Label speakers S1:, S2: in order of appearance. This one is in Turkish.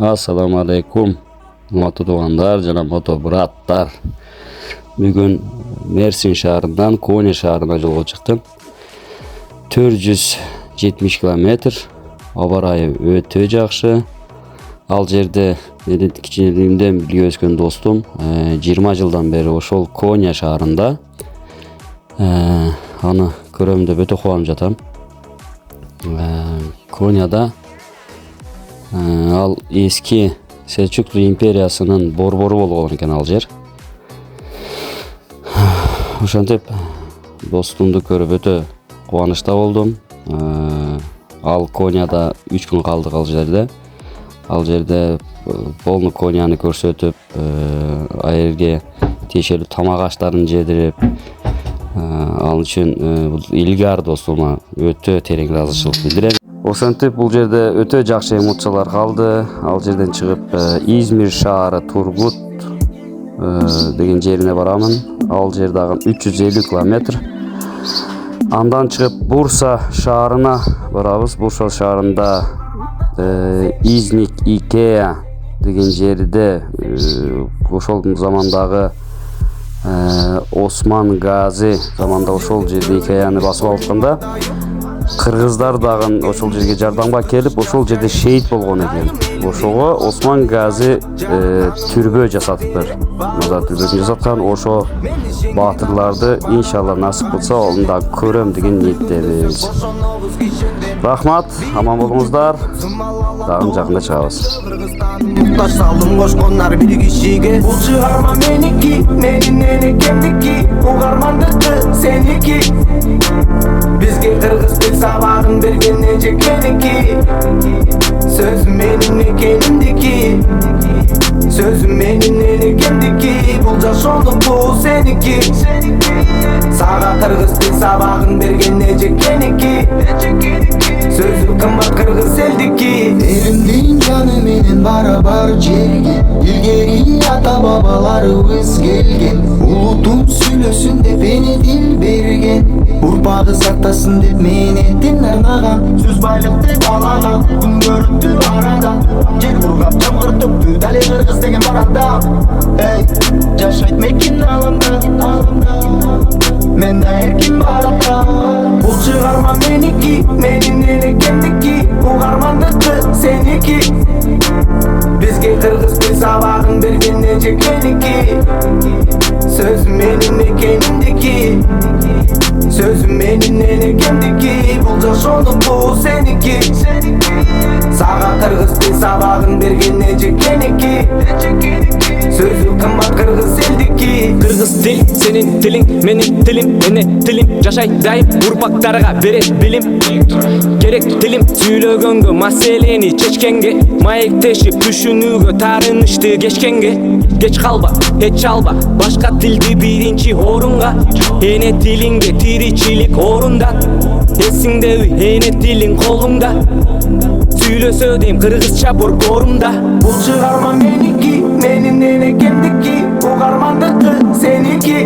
S1: Assalamu alaikum. Moto tuğanlar, jana moto brattар. Bugün Mersin şahrından Konya şahrına yolga çıktım. 470 kilometr. Hava rayı öte жақсы. Ал жерде менин кичинелигимден билип өскөн достум э, 20 жылдан бери ошол Коня шаарында э, аны көрөм деп өтө кубанып жатам. Э, Коняда э, ал эски Селчуклу империясынын борбору болгон экен ал жер. Ошентип достумду көрүп өтө кубанычта болдум. Э, Ал Коняда 3 күн калдык ал жерде. Ал жерде э, полный Коняны көрсөтүп, э, аерге тиешелүү тамак аштарын жедирип, э, ал үчүн э, бул Илгар достума өтө терең ыраазычылык билдирем. Ошентип бул жерде өтө жакшы эмоциялар калды. Ал жерден чыгып Измир шаары Тургут деген жерине барамын. Ал жер дагы 350 километр. Андан чыгып Бурса шаарына барабыз. Бурса шаарында Изник Икеа деген жерде ошол замандагы Осман Гази заманда ошол жерде Икеаны басып алышканда кыргыздар дагы ошол жерге жардамга келип ошол жерде шейит болгон экен. Ошого Осман Гази э, түрбө жасатыптыр. Мазар түрбөсүн жасаткан ошо баатырларды иншалла насип кылса аны да көрөм деген ниеттебиз. Рахмат, аман болуңуздар. Дагы жакында чыгабыз.
S2: Muhtaç saldım koşkonlar bir kişiye Bu çıkarma meniki Menin eni kemdiki Bu biz Bizga qirg'iz til sabag'in bergan necha meniki so'z menimni kelimdiki so'z menin neni kimdiki bu jashondiq bu seniki saga qirg'iz til sabag'in bergan necha keniki so'zi qimmat qirg'iz eldiki
S3: erimning joni menin barobar jerga ilgari ota bobolari o'zga elgan ulug'im suylasin deb beni dilbe дил берген урпагы сактасын деп мээнетин арнаган сөз байлык деп алаган күн көрүптү арада жер бургап жамгыртыпты дали кыргыз деген бар анда эй жашайт мекин алымда мен да эркин барата
S2: Бул чыгарма меники менин эне кемдики бул кармандыкы сеники бизге кыргыз бир сабагын берген сенікі. Саған қырғызбен сабағын берген нәжекенеке сөзі қымбат қырғыз елдікі. Қырғыз
S4: тіл сенің тілің менің тілім тилим тілім. Жашайдайым ұрпақтарға берет білім. Керек тілім сүйлөгөнгө маселени чечкенге маектешип түшүнүүгө тарынышты кечкенге кеч калба эч алба башка тилди биринчи орунга эне тилиңде тиричилик орунда есіңде ене тілің қолыңда менің кыргызча менің
S2: бул кемдік меники Бұл эне кемдики угармандыкы сеники